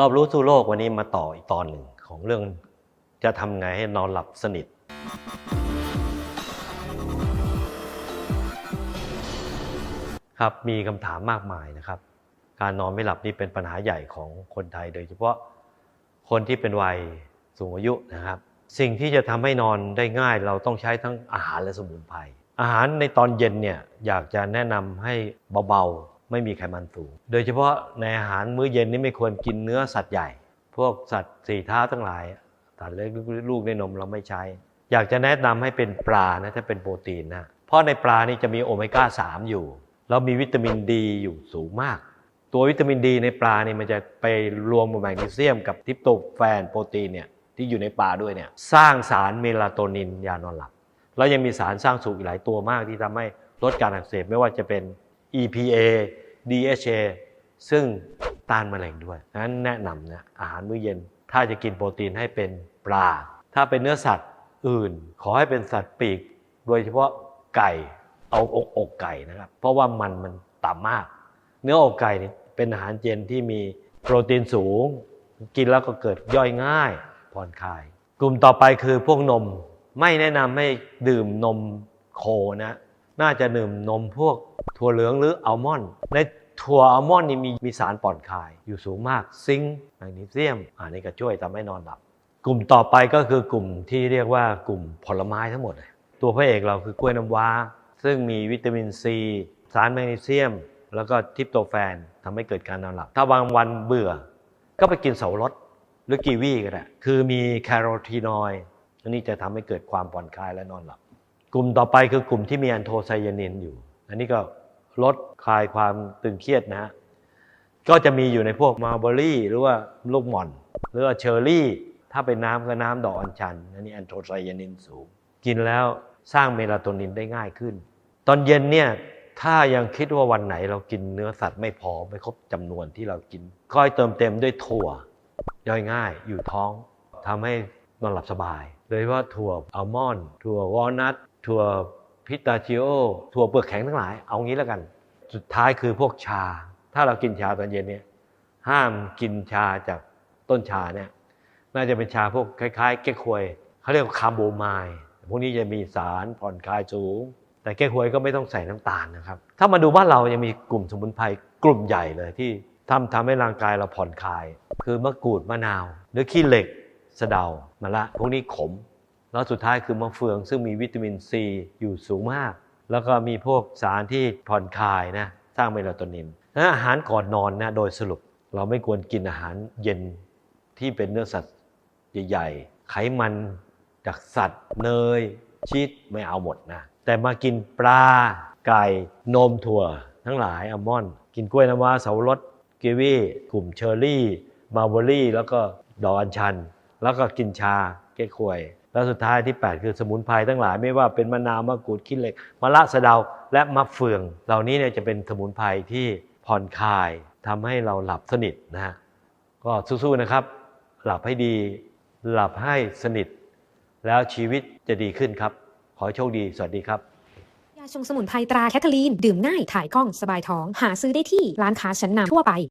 รอบรู้สู่โลกวันนี้มาต่ออีกตอนหนึ่งของเรื่องจะทำไงให้นอนหลับสนิท ครับมีคำถามมากมายนะครับ การนอนไม่หลับนี่เป็นปัญหาใหญ่ของคนไทย โดยเฉพาะคนที่เป็นวัยสูงอายุนะครับ สิ่งที่จะทำให้นอนได้ง่าย เราต้องใช้ทั้งอาหารและสมุนไพรอาหารในตอนเย็นเนี่ยอยากจะแนะนำให้เบา ไม่มีไขมันสูง โดยเฉพาะในอาหารมื้อเย็นนี่ไม่ควรกินเนื้อสัตว์ใหญ่ พวกสัตว์สี่เท้าทั้งหลายสัตว์เล็กลูกในนมเราไม่ใช้ อยากจะแนะนำให้เป็นปลานะถ้าเป็นโปรตีนนะ เพราะในปลานี่จะมีโอเมก้า 3 อยู่ แล้วมีวิตามินดีอยู่สูงมาก ตัววิตามินดีในปลาเนี่ยมันจะไปรวมกับแมกนีเซียม กับทิปโตแฟนโปรตีนเนี่ยที่อยู่ในปลาด้วยเนี่ยสร้างสารเมลาโทนินยานอนหลับ แล้วยังมีสารสร้างสุขอีกหลายตัวมากที่ทำให้ลดการอักเสบไม่ว่าจะเป็น EPA DHA ซึ่งต้านมะเร็งด้วยดังนั้นแนะนำนะอาหารมื้อเย็น ถ้าจะกินโปรตีนให้เป็นปลา ถ้าเป็นเนื้อสัตว์อื่น ขอให้เป็นสัตว์ปีก โดยเฉพาะไก่ เอาอกอกไก่นะครับ เพราะว่ามันมันต่ำมาก เนื้ออกไก่เนี่ยเป็นอาหารเจนที่มีโปรตีนสูง กินแล้วก็เกิดย่อยง่ายผ่อนคลาย กลุ่มต่อไปคือพวกนม ไม่แนะนำให้ดื่มนมโคนะ น่าจะดื่มนมพวกถั่วเหลืองหรืออัลมอนด์ในถั่วอัลมอนด์นี่มีมีสารผ่อนคลายอยู่สูงมาก ซิงค์แมกนีเซียมอันนี้ก็ช่วยทำให้นอนหลับ กลุ่มต่อไปก็คือกลุ่มที่เรียกว่ากลุ่มผลไม้ทั้งหมดเลยตัวพระเอกเราคือกล้วยน้ำว้า ซึ่งมีวิตามินซี สารแมกนีเซียม แล้วก็ทิปโตแฟนทำให้เกิดการนอนหลับ ถ้าบางวันเบื่อ ก็ไปกินเสารสหรือกีวีก็ได้คือมีแคโรทีนอยด์อันนี้จะทำให้เกิดความผ่อนคลายและนอนหลับ กลุ่มต่อไปคือกลุ่มที่มีแอนโทไซยานินอยู่ อันนี้ก็ลดคลายความตึงเครียดนะ ก็จะมีอยู่ในพวกมาร์เบอรี่หรือว่าลูกหม่อน หรือว่าเชอร์รี่ ถ้าเป็นน้ำก็น้ำดอกอัญชัน อันนี้แอนโทไซยานินสูง กินแล้วสร้างเมลาโทนินได้ง่ายขึ้น ตอนเย็นเนี่ยถ้ายังคิดว่าวันไหนเรากินเนื้อสัตว์ไม่พอไม่ครบจำนวนที่เรากินค่อยเติมเต็มด้วยถั่ว ย่อยง่ายอยู่ท้องทำให้นอนหลับสบายโดยเฉพาะถั่วอัลมอนด์ถั่ววอลนัท ถั่วพิตาชิโอถั่วเปลือกแข็งทั้งหลาย เอางี้แล้วกัน สุดท้ายคือพวกชา ถ้าเรากินชาตอนเย็นเนี่ยห้ามกินชาจากต้นชาเนี่ยน่าจะเป็นชาพวกคล้ายๆเก๊กฮวยเขาเรียกว่าคาร์โบไมล์พวกนี้จะมีสารผ่อนคลายสูง แต่เก๊กฮวยก็ไม่ต้องใส่น้ำตาลนะครับ ถ้ามาดูบ้านเรายังมีกลุ่มสมุนไพรกลุ่มใหญ่เลยที่ทำทำให้ร่างกายเราผ่อนคลาย คือมะกรูดมะนาว หรือขี้เหล็กสะเดามะละ พวกนี้ขม แล้วสุดท้ายคือมะเฟือง ซึ่งมีวิตามินซีอยู่สูงมาก แล้วก็มีพวกสารที่ผ่อนคลายนะสร้างเมลาโทนินและอาหารก่อนนอนนะโดยสรุปเราไม่ควรกินอาหารเย็นที่เป็นเนื้อสัตว์ใหญ่ๆ ไขมันจากสัตว์เนยชีสไม่เอาหมดนะ แต่มากินปลาไก่นมถั่ว ทั้งหลายอัลมอนด์กินกล้วยน้ำว้าเสาวรสกีวีกลุ่มเชอร์รี่มาร์เบอรี่ แล้วก็ดอกอัญชัน แล้วก็กินชาเก๊กฮวย แล้วสุดท้ายที่ 8 คือสมุนไพรทั้งหลาย ไม่ว่าเป็นมะนาวมะกรูดขี้เหล็กมะละสะเดาและมะเฟือง เหล่านี้เนี่ยจะเป็นสมุนไพรที่ผ่อนคลายทำให้เราหลับสนิทนะฮะก็สู้ๆนะครับ หลับให้ดีหลับให้สนิท แล้วชีวิตจะดีขึ้นครับ ขอโชคดี สวัสดีครับ ยาชงสมุนไพรตราแคทเธอรีน ดื่มง่าย ถ่ายคล่อง สบายท้อง หาซื้อได้ที่ร้านค้าชั้นนำทั่วไป